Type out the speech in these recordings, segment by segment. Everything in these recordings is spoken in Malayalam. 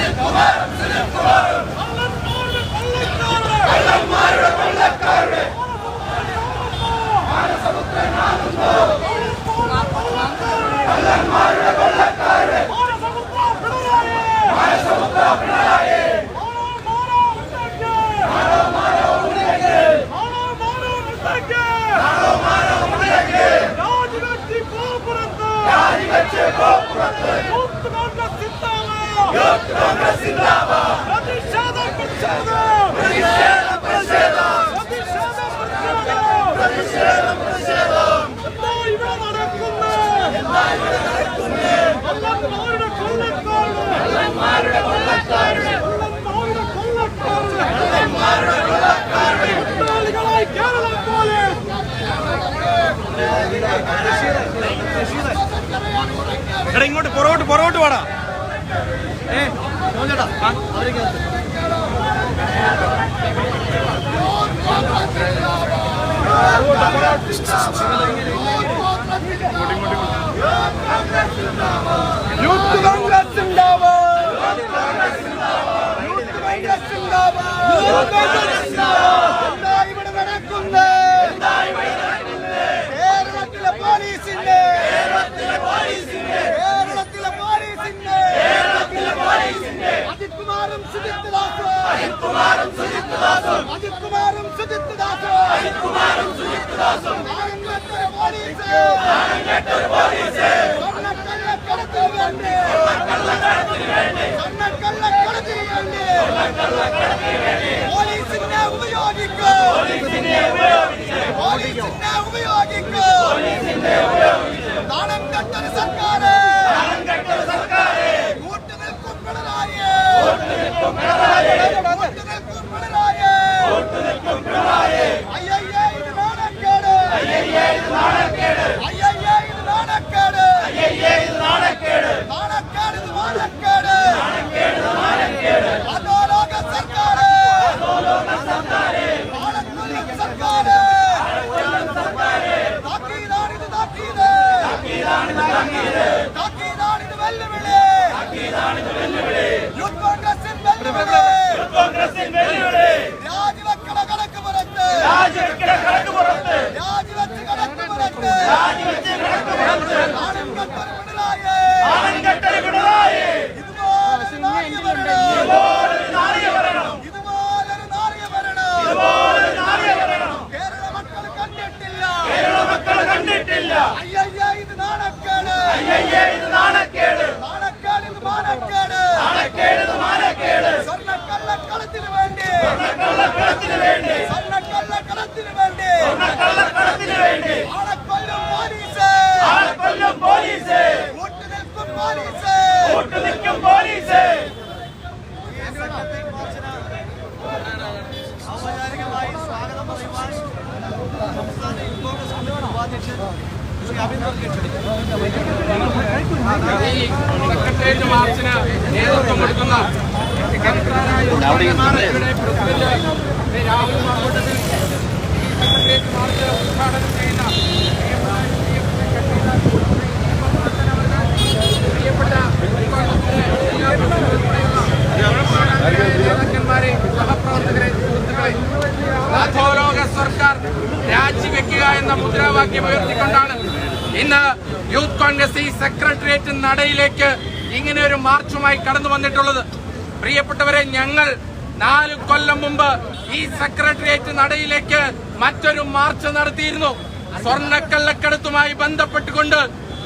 കേരളം പോലെ എടാ ഇങ്ങോട്ട് പുറകോട്ട് പുറകോട്ട് വാടാ യൂത്ത് കോൺഗ്രസ് ഉണ്ടാവാം യൂത്ത് കോൺഗ്രസ് യൂത്ത് കോൺഗ്രസ് ഇവിടെ നടക്കുന്നത് കേരളത്തിലെ പോലീസിന്റെ കേരളത്തിലെ പോലീസിന്റെ കേരളത്തിലെ പോലീസിന്റെ അജിത് കുമാറും സുജിത് ദാസും അജിത് കുമാറും സുജിത് ദാസും അജിത് കുമാറും സുജിത് ദാസും അജിത് കുമാറും സുജിത് ദാസും പോലീസ് പോലീസ് സ്വർണക്കള്ളക്കടത്തിന് വേണ്ടി സ്വർണക്കള്ളക്കടത്തിന് വേണ്ടി പോലീസിനെ ഉപയോഗിക്കൂ പോലീസിനെ ഉപയോഗിക്കൂ നാണം കെട്ടൊരു സർക്കാര് കൂട്ടുനിൽക്കും പിണറായി കൂട്ടുനിൽക്കും പിണറായി അയ്യയ്യേ ഇത് നാണക്കേട് അയ്യയ്യേ ഇത് നാണക്കേട് നാണക്കേട് ഇത് മാനക്കേട് അധോലോക സർക്കാര് നാണക്കൊല്ലും സർക്കാര് താക്കീതാണിത് താക്കീത് താക്കീതാണിത് വെല്ലുവിളി യൂത്ത് കോൺഗ്രസിൻ വെല്ലുവിളി രാജിവെക്കണ കണക്ക് പുറത്ത് രാജിവെച്ച് കണക്ക് പുറത്ത് നാണം കെട്ടൊരു പിണറായി ഇതുപോലൊരു നാറിയ ഭരണം ഇതുപോലൊരു നാറിയ ഭരണം കേരള മക്കൾ കണ്ടിട്ടില്ല കണ്ടിട്ടില്ല അയ്യയ്യ ഇത് നാണക്കേട് അയ്യയ്യ ഇത് നാണക്കേട് നാണക്കേട് ഇത് മാനക്കേട് നാണക്കേട് ഇത് മാനക്കേട് സ്വർണക്കള്ളക്കളത്തിന് വേണ്ടി സ്വർണക്കള്ളക്കളത്തിന് വേണ്ടി സ്വർണക്കള്ളക്കളത്തിന് വേണ്ടി സ്വർണക്കള്ളക്കളത്തിന് വേണ്ടി ആളക്കൊല്ലും പോലീസ് ആളക്കൊല്ലും പോലീസ് കൂട്ടുനിൽക്കും പോലീസ് കൂട്ടുനിൽക്കും പോലീസ് ഔപചാരികമായി സ്വാഗതം പറയുവാൻ സംസ്ഥാന യൂത്ത് കോൺഗ്രസ് കമ്മിറ്റി ഉപാധ്യക്ഷൻ ശ്രീ അഭിനന്ദ് ഈ സെക്രട്ടേറിയറ്റ് മാർച്ചിന് നേതൃത്വം കൊടുക്കുന്ന രാഹുൽ മാർക്കോട്ടത്തിൽ സെക്രട്ടേറിയറ്റ് മാർച്ച് ഉദ്ഘാടനം ചെയ്യുന്ന പ്രിയപ്പെട്ട നേതാക്കന്മാരെ സഹപ്രവർത്തകരെ സുഹൃത്തുക്കളെ അധോലോക സർക്കാർ രാജിവെക്കുക എന്ന മുദ്രാവാക്യം ഉയർത്തിക്കൊണ്ടാണ് ഇന്ന് യൂത്ത് കോൺഗ്രസ് ഈ സെക്രട്ടേറിയറ്റ് നടയിലേക്ക് ഇങ്ങനെ ഒരു മാർച്ചുമായി കടന്നു വന്നിട്ടുള്ളത്. പ്രിയപ്പെട്ടവരെ ഞങ്ങൾ നാല് കൊല്ലം മുമ്പ് ഈ സെക്രട്ടേറിയറ്റ് നടയിലേക്ക് മറ്റൊരു മാർച്ച് നടത്തിയിരുന്നു. സ്വർണക്കള്ളക്കടത്തുമായി ബന്ധപ്പെട്ടുകൊണ്ട്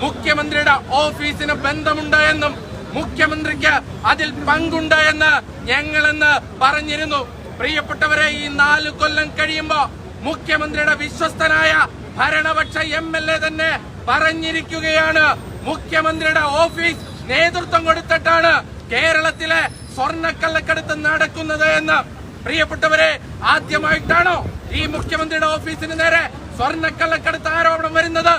മുഖ്യമന്ത്രിയുടെ ഓഫീസിന് ബന്ധമുണ്ട് എന്നും മുഖ്യമന്ത്രിക്ക് അതിൽ പങ്കുണ്ട് എന്ന് ഞങ്ങളെന്ന് പറഞ്ഞിരുന്നു. പ്രിയപ്പെട്ടവരെ ഈ നാല് കൊല്ലം കഴിയുമ്പോ മുഖ്യമന്ത്രിയുടെ വിശ്വസ്തനായ ഭരണപക്ഷ എം എൽ എ തന്നെ പറഞ്ഞിരിക്കുകയാണ്. മുഖ്യമന്ത്രിയുടെ ഓഫീസ് നേതൃത്വം കൊടുത്തിട്ടാണ് കേരളത്തിലെ സ്വർണക്കള്ളക്കടത്ത് നടക്കുന്നത് എന്ന്. പ്രിയപ്പെട്ടവരെ ആദ്യമായിട്ടാണോ ഈ മുഖ്യമന്ത്രിയുടെ ഓഫീസിന് നേരെ സ്വർണക്കള്ളക്കടത്ത് ആരോപണം വരുന്നത്?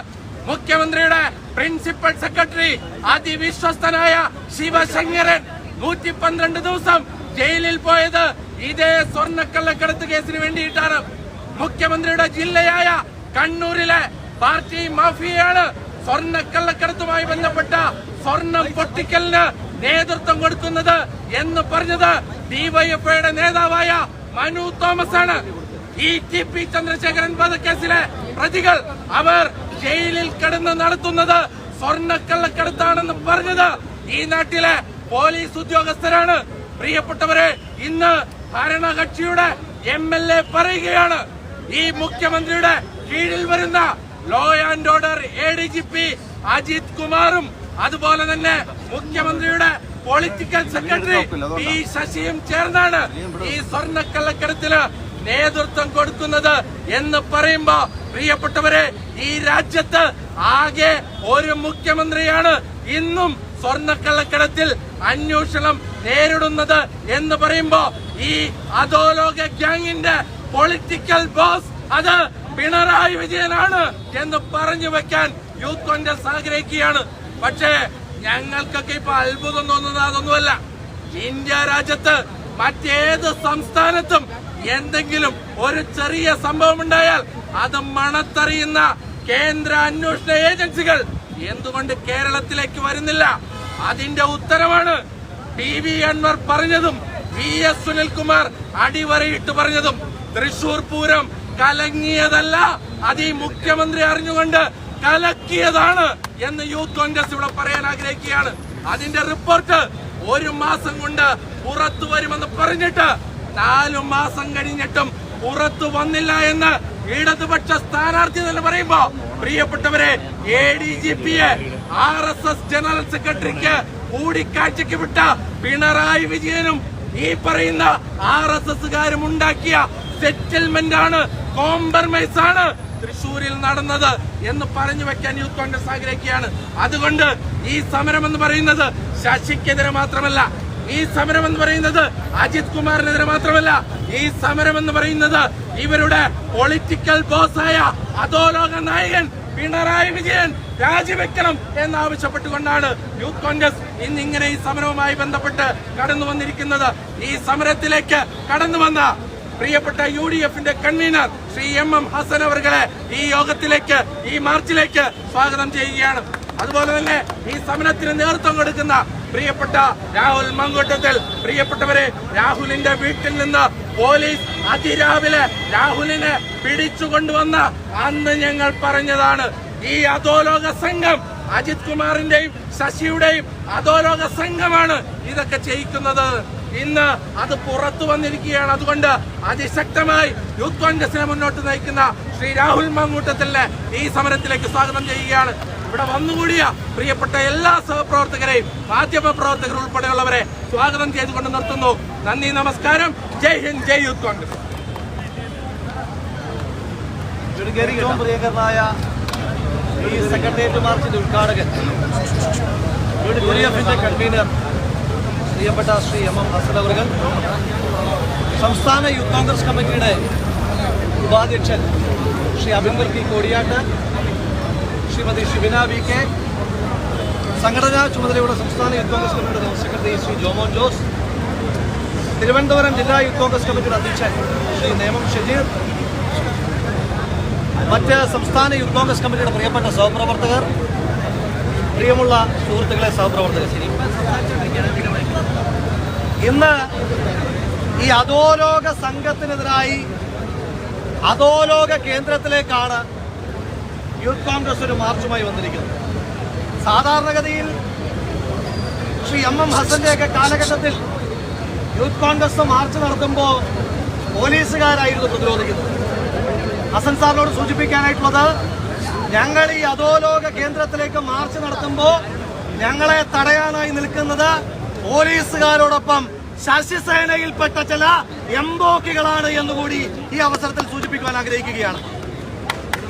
മുഖ്യമന്ത്രിയുടെ പ്രിൻസിപ്പൽ സെക്രട്ടറി അതിവിശ്വസ്തനായ ശിവശങ്കരൻ നൂറ്റി പന്ത്രണ്ട് ദിവസം ജയിലിൽ പോയത് ഇതേ സ്വർണക്കള്ളക്കടത്ത് കേസിന് വേണ്ടിയിട്ടാണ്. മുഖ്യമന്ത്രിയുടെ ജില്ലയായ കണ്ണൂരിലെ പാർട്ടി മാഫിയയാണ് സ്വർണക്കള്ളക്കടത്തുമായി ബന്ധപ്പെട്ട സ്വർണം പൊട്ടിക്കലിന് നേതൃത്വം കൊടുക്കുന്നത് എന്ന് പറഞ്ഞത് ഡിവൈഎഫ്ഐയുടെ നേതാവായ മനു തോമസ് ആണ് ഇ ടി പി ചന്ദ്രശേഖരൻ വധക്കേസിലെ പ്രതികൾ അവർ ജയിലിൽ കിടന്ന് നടത്തുന്നത് സ്വർണക്കള്ളക്കടത്താണെന്ന് പറഞ്ഞത് ഈ നാട്ടിലെ പോലീസ് ഉദ്യോഗസ്ഥരാണ്. പ്രിയപ്പെട്ടവരെ ഇന്ന് ഭരണകക്ഷിയുടെ എം എൽ എ പറയുകയാണ്. ഈ മുഖ്യമന്ത്രിയുടെ കീഴിൽ വരുന്ന law and order A D G P Ajith കുമാറും അതുപോലെ തന്നെ മുഖ്യമന്ത്രിയുടെ പൊളിറ്റിക്കൽ സെക്രട്ടറി പി ശശിയും ചേർന്നാണ് ഈ സ്വർണക്കള്ളക്കടത്തിന് നേതൃത്വം കൊടുക്കുന്നത് എന്ന് പറയുമ്പോ പ്രിയപ്പെട്ടവരെ ഈ രാജ്യത്ത് ആകെ ഒരു മുഖ്യമന്ത്രിയാണ് ഇന്നും സ്വർണക്കള്ളക്കടത്തിൽ അന്വേഷണം നേരിടുന്നത് എന്ന് പറയുമ്പോ ഈ അധോലോക ഗ്യാങ്ങിന്റെ പൊളിറ്റിക്കൽ ബോസ് അത് പിണറായി വിജയനാണ് എന്ന് പറഞ്ഞു വെക്കാൻ യൂത്ത് കോൺഗ്രസ് ആഗ്രഹിക്കുകയാണ്. പക്ഷേ ഞങ്ങൾക്കൊക്കെ ഇപ്പൊ അത്ഭുതം തോന്നുന്നത് അതൊന്നുമല്ല. ഇന്ത്യ രാജ്യത്ത് മറ്റേത് സംസ്ഥാനത്തും എന്തെങ്കിലും ഒരു ചെറിയ സംഭവം ഉണ്ടായാൽ അത് മണത്തറിയുന്ന കേന്ദ്ര അന്വേഷണ ഏജൻസികൾ എന്തുകൊണ്ട് കേരളത്തിലേക്ക് വരുന്നില്ല? അതിന്റെ ഉത്തരമാണ് പി വി അൻവർ പറഞ്ഞതും വി എസ് സുനിൽകുമാർ അടിവരയിട്ട് പറഞ്ഞതും. തൃശൂർ പൂരം കലങ്ങിയതല്ല. അത് ഈ മുഖ്യമന്ത്രി അറിഞ്ഞുകൊണ്ട് കലക്കിയതാണ് എന്ന് യൂത്ത് കോൺഗ്രസ് ഇവിടെ പറയാൻ ആഗ്രഹിക്കുകയാണ്. അതിന്റെ റിപ്പോർട്ട് ഒരു മാസം കൊണ്ട് പുറത്തു വരുമെന്ന് പറഞ്ഞിട്ട് നാലു മാസം കഴിഞ്ഞിട്ടും പുറത്തു വന്നില്ല എന്ന് ഇടതുപക്ഷ സ്ഥാനാർത്ഥി തന്നെ പറയുമ്പോ പ്രിയപ്പെട്ടവരെ എ ഡി ജി പിയെ ആർ എസ് എസ് ജനറൽ സെക്രട്ടറിക്ക് കൂടിക്കാഴ്ചക്ക് വിട്ട പിണറായി വിജയനും ഈ പറയുന്ന ആർ എസ് എസുകാരും ഉണ്ടാക്കിയ സെറ്റിൽമെന്റ് ആണ് കോംപ്രമൈസ് ആണ് തൃശൂരിൽ നടന്നത് എന്ന് പറഞ്ഞു വെക്കാൻ യൂത്ത് കോൺഗ്രസ് ആഗ്രഹിക്കുകയാണ്. അതുകൊണ്ട് ഈ സമരം എന്ന് പറയുന്നത് ശശിക്കെതിരെ മാത്രമല്ല ഈ സമരം എന്ന് പറയുന്നത് അജിത് കുമാറിനെതിരെ മാത്രമല്ല ഈ സമരം എന്ന് പറയുന്നത് ഇവരുടെ പൊളിറ്റിക്കൽ ബോസായ അധോലോക നായകൻ പിണറായി വിജയൻ രാജിവെക്കണം എന്നാവശ്യപ്പെട്ടുകൊണ്ടാണ് യൂത്ത് കോൺഗ്രസ് ഇന്ന് ഇങ്ങനെ ഈ സമരവുമായി ബന്ധപ്പെട്ട് കടന്നു വന്നിരിക്കുന്നത് ഈ സമരത്തിലേക്ക് കടന്നു വന്ന പ്രിയപ്പെട്ട യു ഡി എഫിന്റെ convener Shri M M Hassan അവർകളെ ഈ യോഗത്തിലേക്ക് ഈ മാർച്ചിലേക്ക് സ്വാഗതം ചെയ്യുകയാണ്. അതുപോലെ തന്നെ ഈ സമരത്തിന് നേതൃത്വം കൊടുക്കുന്ന പ്രിയപ്പെട്ട രാഹുൽ മങ്കൂട്ടത്തിൽ പ്രിയപ്പെട്ടവരെ രാഹുലിന്റെ വീട്ടിൽ നിന്ന് പോലീസ് അതിരാവിലെ രാഹുലിനെ പിടിച്ചു കൊണ്ടുവന്ന അന്ന് ഞങ്ങൾ പറഞ്ഞതാണ്. ഈ അധോലോക സംഘം അജിത് കുമാറിന്റെയും ശശിയുടെയും അധോലോക സംഘമാണ് ഇതൊക്കെ ചെയ്യിക്കുന്നത്. ഇന്ന് അത് പുറത്തു വന്നിരിക്കുകയാണ്. അതുകൊണ്ട് അതിശക്തമായി യൂത്ത് കോൺഗ്രസിനെ മുന്നോട്ട് നയിക്കുന്ന ശ്രീ രാഹുൽ മങ്ങൂട്ടത്തിലെ ഈ സമരത്തിലേക്ക് സ്വാഗതം ചെയ്യുകയാണ്. ഇവിടെ വന്നുകൂടിയ പ്രിയപ്പെട്ട എല്ലാ സഹപ്രവർത്തകരെയും മാധ്യമ പ്രവർത്തകർ ഉൾപ്പെടെയുള്ളവരെ സ്വാഗതം ചെയ്തുകൊണ്ട് നിർത്തുന്നു. നന്ദി നമസ്കാരം. Jai Hind Jai youth Congress. ഈ സെക്രട്ടേറിയറ്റ് മാർച്ചിന്റെ ഉദ്ഘാടകൻ യു ഡി എഫിന്റെ കൺവീനർ പ്രിയപ്പെട്ട ശ്രീ എം എം ഹസൻ അവർ സംസ്ഥാന യൂത്ത് കോൺഗ്രസ് കമ്മിറ്റിയുടെ ഉപാധ്യക്ഷൻ Shri Abhinandan P Kodiyattu Shrimati Shibina V K സംഘടനാ ചുമതലയുടെ സംസ്ഥാന യൂത്ത് കോൺഗ്രസ് കമ്മിറ്റിയുടെ ജനറൽ സെക്രട്ടറി ശ്രീ ജോമോൻ ജോസ് തിരുവനന്തപുരം ജില്ലാ യൂത്ത് കോൺഗ്രസ് കമ്മിറ്റിയുടെ അധ്യക്ഷൻ ശ്രീ നേമം ഷജീർ മറ്റ് സംസ്ഥാന യൂത്ത് കോൺഗ്രസ് കമ്മിറ്റിയുടെ പ്രിയപ്പെട്ട സഹപ്രവർത്തകർ പ്രിയമുള്ള സുഹൃത്തുക്കളെ സഹപ്രവർത്തകർ ശരി. ഇന്ന് ഈ അധോലോക സംഘത്തിനെതിരായി അധോലോക കേന്ദ്രത്തിലേക്കാണ് യൂത്ത് കോൺഗ്രസ് ഒരു മാർച്ചുമായി വന്നിരിക്കുന്നത്. സാധാരണഗതിയിൽ ശ്രീ എം എം ഹസന്റെയൊക്കെ കാലഘട്ടത്തിൽ യൂത്ത് കോൺഗ്രസ് മാർച്ച് നടത്തുമ്പോൾ പോലീസുകാരായിരുന്നു പ്രതിരോധിക്കുന്നത്. ഹസൻ സാറിനോട് സൂചിപ്പിക്കാനായിട്ടുള്ളത് ഞങ്ങൾ ഈ അധോലോക കേന്ദ്രത്തിലേക്ക് മാർച്ച് നടത്തുമ്പോൾ ഞങ്ങളെ തടയാനായി നിൽക്കുന്നത് പോലീസുകാരോടൊപ്പം ശശിസേനയിൽപ്പെട്ട ചില എംബോക്കികളാണ് എന്നുകൂടി ഈ അവസരത്തിൽ സൂചിപ്പിക്കുവാൻ ആഗ്രഹിക്കുകയാണ്.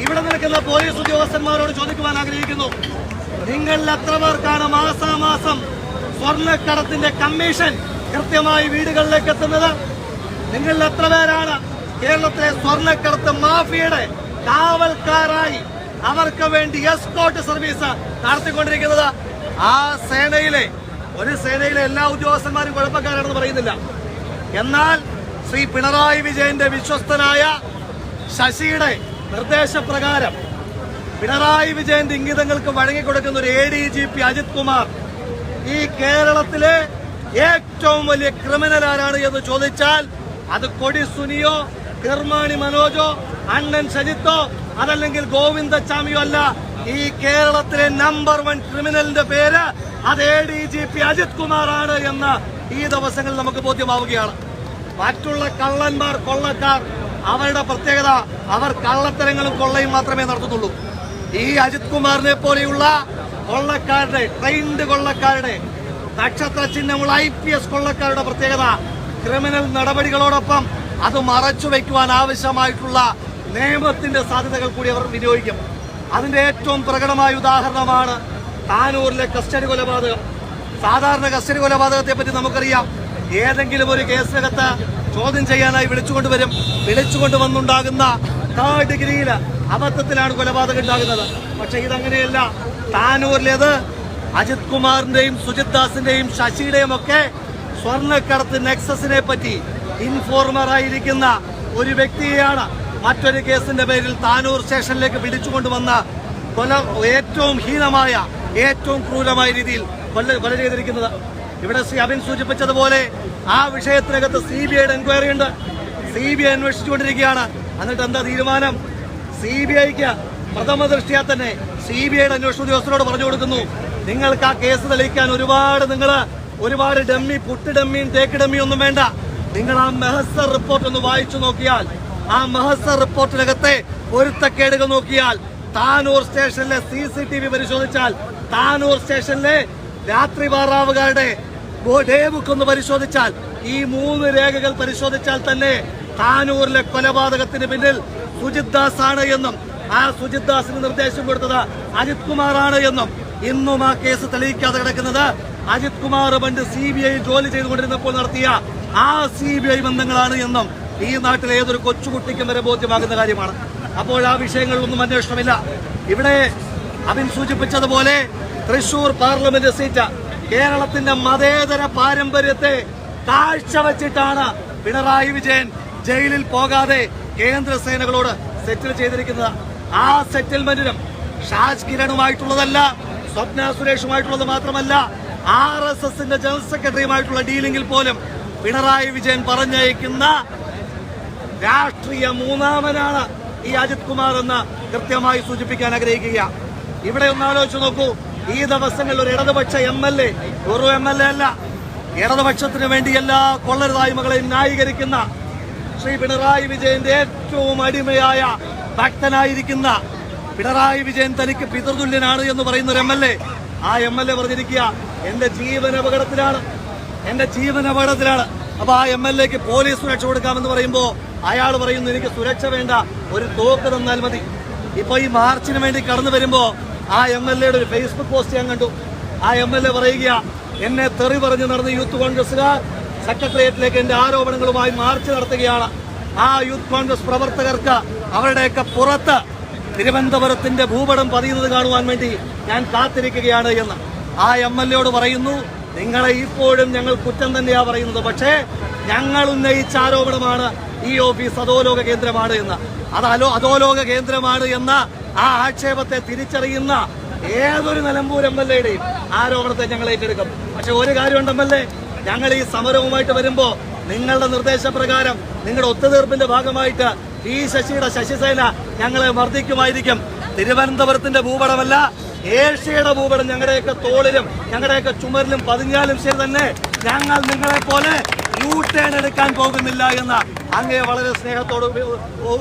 ഇവിടെ നിൽക്കുന്ന പോലീസ് ഉദ്യോഗസ്ഥന്മാരോട് ചോദിക്കുവാൻ ആഗ്രഹിക്കുന്നു. നിങ്ങളിൽ എത്ര പേർക്കാണ് മാസാമാസം സ്വർണക്കടത്തിന്റെ കമ്മീഷൻ കൃത്യമായി വീടുകളിലേക്ക് എത്തുന്നത്? നിങ്ങളിൽ എത്ര പേരാണ് കേരളത്തിലെ സ്വർണക്കടത്ത് മാഫിയയുടെ കാവൽക്കാരായി അവർക്ക് വേണ്ടി എസ്കോട്ട് സർവീസ് നടത്തിക്കൊണ്ടിരിക്കുന്നത്. ആ സേനയിലെ ഒരു സേനയിലെ എല്ലാ ഉദ്യോഗസ്ഥന്മാരും കുഴപ്പക്കാരാണെന്ന് പറയുന്നില്ല. എന്നാൽ ശ്രീ പിണറായി വിജയന്റെ വിശ്വസ്തനായ ശശിയുടെ നിർദ്ദേശപ്രകാരം പിണറായി വിജയന്റെ ഇംഗിതങ്ങൾക്ക് വഴങ്ങിക്കൊടുക്കുന്ന ഒരു A D G P Ajith Kumar ഈ കേരളത്തിലെ ഏറ്റവും വലിയ ക്രിമിനൽ ആരാണ് എന്ന് ചോദിച്ചാൽ അത് കൊടി സുനിയോ കിർമാണി മനോജോ അണ്ണൻ സജിത്തോ അതല്ലെങ്കിൽ ഗോവിന്ദച്ചാമിയോ അല്ല. ഈ കേരളത്തിലെ നമ്പർ വൺ ക്രിമിനലിന്റെ പേര് അത് A D G P Ajith Kumar ആണ് എന്ന് ഈ ദിവസങ്ങളിൽ നമുക്ക് ബോധ്യമാവുകയാണ്. മറ്റുള്ള കള്ളന്മാർ കൊള്ളക്കാർ അവരുടെ പ്രത്യേകത അവർ കള്ളത്തരങ്ങളും കൊള്ളയും മാത്രമേ നടത്തുന്നുള്ളൂ. ഈ അജിത് കുമാറിനെ പോലെയുള്ള കൊള്ളക്കാരുടെ ട്രെയിൻഡ് കൊള്ളക്കാരുടെ നക്ഷത്ര ചിഹ്നമുള്ള ഐ പി എസ് കൊള്ളക്കാരുടെ പ്രത്യേകത ക്രിമിനൽ നടപടികളോടൊപ്പം അത് മറച്ചു വയ്ക്കുവാൻ ആവശ്യമായിട്ടുള്ള നിയമത്തിന്റെ സാധ്യതകൾ കൂടി അവർ വിനിയോഗിക്കും. അതിന്റെ ഏറ്റവും പ്രകടമായ ഉദാഹരണമാണ് താനൂരിലെ കസ്റ്റഡി കൊലപാതകം. സാധാരണ കസ്റ്റഡി കൊലപാതകത്തെ പറ്റി നമുക്കറിയാം. ഏതെങ്കിലും ഒരു കേസിനകത്ത് ചോദ്യം ചെയ്യാനായി വിളിച്ചുകൊണ്ട് വരും. വിളിച്ചുകൊണ്ട് വന്നുണ്ടാകുന്ന തേർഡ് ഡിഗ്രിയിൽ അബദ്ധത്തിലാണ് കൊലപാതകം ഉണ്ടാകുന്നത്. പക്ഷെ ഇതങ്ങനെയല്ല. താനൂരിലേത് അജിത് കുമാറിന്റെയും സുജിത് ദാസിന്റെയും ശശിയുടെയും ഒക്കെ സ്വർണക്കടത്ത് നെക്സസിനെ പറ്റി ഇൻഫോർമർ ആയിരിക്കുന്ന ഒരു വ്യക്തിയെയാണ് മറ്റൊരു കേസിന്റെ പേരിൽ താനൂർ സ്റ്റേഷനിലേക്ക് പിടിച്ചുകൊണ്ടുവന്ന കൊല ഏറ്റവും ഹീനമായ ഏറ്റവും ക്രൂരമായ രീതിയിൽ കൊല്ല കൊല ചെയ്തിരിക്കുന്നത്. ഇവിടെ ശ്രീ അബിൻ സൂചിപ്പിച്ചതുപോലെ ആ വിഷയത്തിനകത്ത് സി ബി ഐയുടെ എൻക്വയറി ഉണ്ട്. സി ബി ഐ അന്വേഷിച്ചുകൊണ്ടിരിക്കുകയാണ്. എന്നിട്ട് എന്താ തീരുമാനം? സി ബി ഐക്ക് പ്രഥമ ദൃഷ്ടിയാ തന്നെ സി ബി ഐയുടെ അന്വേഷണ ഉദ്യോഗസ്ഥരോട് പറഞ്ഞു കൊടുക്കുന്നു. നിങ്ങൾക്ക് ആ കേസ് തെളിയിക്കാൻ ഒരുപാട് നിങ്ങൾ ഒരുപാട് ഡമ്മി പുട്ട് ഡമ്മിയും തേക്ക് ഡമ്മിയും ഒന്നും വേണ്ട. നിങ്ങൾ ആ മെഹസർ റിപ്പോർട്ട് ഒന്ന് വായിച്ചു നോക്കിയാൽ ആ മെഹസർ റിപ്പോർട്ടിനകത്തെ പൊരുത്തക്കേടുകൾ നോക്കിയാൽ താനൂർ സ്റ്റേഷനിലെ സി സി ടി വി പരിശോധിച്ചാൽ താനൂർ സ്റ്റേഷനിലെ രാത്രി വാറാവുകാരുടെ ഡേബുക്ക് ഒന്ന് പരിശോധിച്ചാൽ ഈ മൂന്ന് രേഖകൾ പരിശോധിച്ചാൽ തന്നെ താനൂരിലെ കൊലപാതകത്തിന് പിന്നിൽ സുജിത് ദാസ് ആണ് എന്നും ആ സുജിത് ദാസിന് നിർദ്ദേശം കൊടുത്തത് അജിത് കുമാർ ആണ് എന്നും ഇന്നും ആ കേസ് തെളിയിക്കാതെ കിടക്കുന്നത് അജിത് കുമാർ പണ്ട് സി ബി ഐ ജോലി ചെയ്തുകൊണ്ടിരുന്നപ്പോൾ നടത്തിയ ആ സി ബി ഐ ബന്ധങ്ങളാണ് എന്നും ഈ നാട്ടിലെ ഏതൊരു കൊച്ചുകുട്ടിക്കും വരെ ബോധ്യമാകുന്ന കാര്യമാണ്. അപ്പോൾ ആ വിഷയങ്ങളിലൊന്നും അന്വേഷണമില്ല. ഇവിടെ അബിൻ സൂചിപ്പിച്ചതുപോലെ തൃശൂർ പാർലമെന്റ് സീറ്റ് കേരളത്തിന്റെ മതേതര പാരമ്പര്യത്തെ കാഴ്ചവെച്ചിട്ടാണ് പിണറായി വിജയൻ ജയിലിൽ പോകാതെ കേന്ദ്ര സേനകളോട് സെറ്റിൽ ചെയ്തിരിക്കുന്നത്. ആ സെറ്റിൽമെന്റിനും ഷാജ് കിരണുമായിട്ടുള്ളതല്ല സ്വപ്ന സുരേഷുമായിട്ടുള്ളത് മാത്രമല്ല ആർ എസ് എസിന്റെ ജനറൽ സെക്രട്ടറിയുമായിട്ടുള്ള ഡീലിംഗിൽ പോലും പിണറായി വിജയൻ പറഞ്ഞയക്കുന്ന രാഷ്ട്രീയ മൂന്നാമനാണ് ഈ അജിത് കുമാർ എന്ന് കൃത്യമായി സൂചിപ്പിക്കാൻ ആഗ്രഹിക്കുക ഇവിടെ ഒന്ന് ആലോചിച്ച് നോക്കൂ. ഈ ദിവസങ്ങളിൽ ഒരു ഇടതുപക്ഷ എം എൽ എ ഒരു എം എൽ എ അല്ല. ഇടതുപക്ഷത്തിന് വേണ്ടി എല്ലാ കൊള്ളരുതായ്മകളെയും ന്യായീകരിക്കുന്ന ശ്രീ പിണറായി വിജയന്റെ ഏറ്റവും അടിമയായ ഭക്തനായിരിക്കുന്ന പിണറായി വിജയൻ തനിക്ക് പിതൃതുല്യനാണ് എന്ന് പറയുന്ന ഒരു എം എൽ എ. ആ എം എൽ എ പറഞ്ഞിരിക്കുക എന്റെ ജീവൻ അപകടത്തിലാണ് എന്റെ ജീവൻ അപകടത്തിലാണ് അപ്പൊ ആ എം എൽ എക്ക് പോലീസ് സുരക്ഷ കൊടുക്കാമെന്ന് പറയുമ്പോ അയാൾ പറയുന്നു എനിക്ക് സുരക്ഷ വേണ്ട ഒരു തോക്ക് തന്നാൽ മതി. ഇപ്പൊ ഈ മാർച്ചിന് വേണ്ടി കടന്നു വരുമ്പോ ആ എം എൽ എയുടെ ഒരു ഫേസ്ബുക്ക് പോസ്റ്റ് ഞാൻ കണ്ടു. ആ എം എൽ എ പറയുക എന്നെ തെറി പറഞ്ഞ് നടന്ന യൂത്ത് കോൺഗ്രസുകാർ സെക്രട്ടേറിയറ്റിലേക്ക് എന്റെ ആരോപണങ്ങളുമായി മാർച്ച് നടത്തുകയാണ്. ആ യൂത്ത് കോൺഗ്രസ് പ്രവർത്തകർക്ക് അവരുടെയൊക്കെ പുറത്ത് തിരുവനന്തപുരത്തിന്റെ ഭൂപടം പതിയുന്നത് കാണുവാൻ വേണ്ടി ഞാൻ കാത്തിരിക്കുകയാണ് എന്ന്. ആ എം എൽ എയോട് പറയുന്നു നിങ്ങളെ ഇപ്പോഴും ഞങ്ങൾ കുറ്റം തന്നെയാ പറയുന്നത്. പക്ഷേ ഞങ്ങൾ ഉന്നയിച്ച ആരോപണമാണ് ഈ ഓഫീസ് അധോലോക കേന്ദ്രമാണ് എന്ന്. അത് അലോ അധോലോക കേന്ദ്രമാണ് എന്ന ആ ആക്ഷേപത്തെ തിരിച്ചറിയുന്ന ഏതൊരു നിലമ്പൂർ എം എൽ എയുടെയും ആരോപണത്തെ ഞങ്ങൾ ഏറ്റെടുക്കും. പക്ഷെ ഒരു കാര്യമുണ്ട് എം എൽ എ ഞങ്ങൾ ഈ സമരവുമായിട്ട് വരുമ്പോ നിങ്ങളുടെ നിർദ്ദേശപ്രകാരം നിങ്ങളുടെ ഒത്തുതീർപ്പിന്റെ ഭാഗമായിട്ട് ഈ ശശിയുടെ ശശിസേന ഞങ്ങളെ മർദ്ദിക്കുമായിരിക്കും. തിരുവനന്തപുരത്തിന്റെ ഭൂപടമല്ല ഏഷ്യയുടെ ഭൂപടം ഞങ്ങളുടെയൊക്കെ തോളിലും ഞങ്ങളുടെയൊക്കെ ചുമരിലും പതിഞ്ഞാലും ശരി തന്നെ. ഞങ്ങൾ നിങ്ങളെ പോലെ യു ടേൺ എടുക്കാൻ പോകുന്നില്ല എന്ന് അങ്ങയെ വളരെ സ്നേഹത്തോട്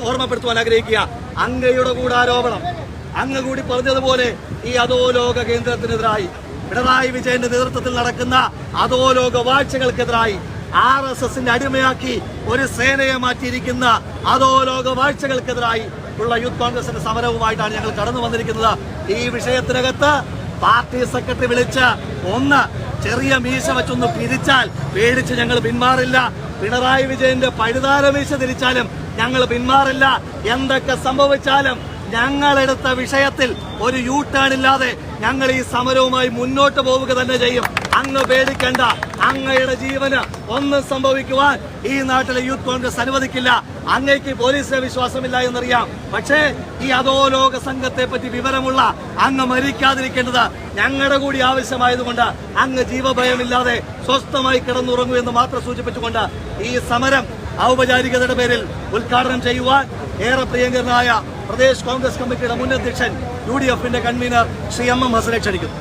ഓർമ്മപ്പെടുത്തുവാൻ ആഗ്രഹിക്കുക. അങ്ങയുടെ കൂടെ ആരോപണം അങ്ങ് കൂടി പറഞ്ഞതുപോലെ ഈ അധോലോക കേന്ദ്രത്തിനെതിരായി പിണറായി വിജയന്റെ നേതൃത്വത്തിൽ നടക്കുന്ന അധോലോക വാഴ്ചകൾക്കെതിരായി ആർ എസ് എസിന്റെ അടിമയാക്കി ഒരു സേനയെ മാറ്റിയിരിക്കുന്ന അധോലോക വാഴ്ചകൾക്കെതിരായി ഉള്ള യൂത്ത് കോൺഗ്രസിന്റെ സമരവുമായിട്ടാണ് ഞങ്ങൾ കടന്നു വന്നിരിക്കുന്നത്. ഈ വിഷയത്തിനകത്ത് പാർട്ടി സെക്രട്ടറി വിളിച്ച് ഒന്ന് ചെറിയ മീശ വെച്ചൊന്ന് പിരിച്ചാൽ പേടിച്ച് ഞങ്ങൾ പിന്മാറില്ല. പിണറായി വിജയന്റെ പഴുതാര മീശ തിരിച്ചാലും ഞങ്ങൾ പിന്മാറില്ല. എന്തൊക്കെ സംഭവിച്ചാലും ഞങ്ങളെടുത്ത വിഷയത്തിൽ ഒരു യൂട്ടേൺ ടേൺ ഇല്ലാതെ ഞങ്ങൾ ഈ സമരവുമായി മുന്നോട്ട് പോവുക തന്നെ ചെയ്യും. അങ്ങ് പേടിക്കേണ്ട. അങ്ങയുടെ ജീവന് ഒന്നും സംഭവിക്കുവാൻ ഈ നാട്ടിലെ യൂത്ത് കോൺഗ്രസ് അനുവദിക്കില്ല. അങ്ങയ്ക്ക് പോലീസിനെ വിശ്വാസമില്ല എന്നറിയാം. പക്ഷേ ഈ അധോലോക സംഘത്തെ പറ്റി വിവരമുള്ള അങ്ങ് മരിക്കാതിരിക്കേണ്ടത് ഞങ്ങളുടെ കൂടി ആവശ്യമായതുകൊണ്ട് അങ്ങ് ജീവഭയമില്ലാതെ സ്വസ്ഥമായി കിടന്നുറങ്ങൂ എന്ന് മാത്രം സൂചിപ്പിച്ചുകൊണ്ട് ഈ സമരം ഔപചാരികതയുടെ പേരിൽ ഉദ്ഘാടനം ചെയ്യുവാൻ ഏറെ പ്രിയങ്കരനായ പ്രദേശ് കോൺഗ്രസ് കമ്മിറ്റിയുടെ മുൻ അധ്യക്ഷൻ യു ഡി എഫിന്റെ കൺവീനർ ശ്രീ എം എം ഹസനെ ക്ഷണിക്കുന്നു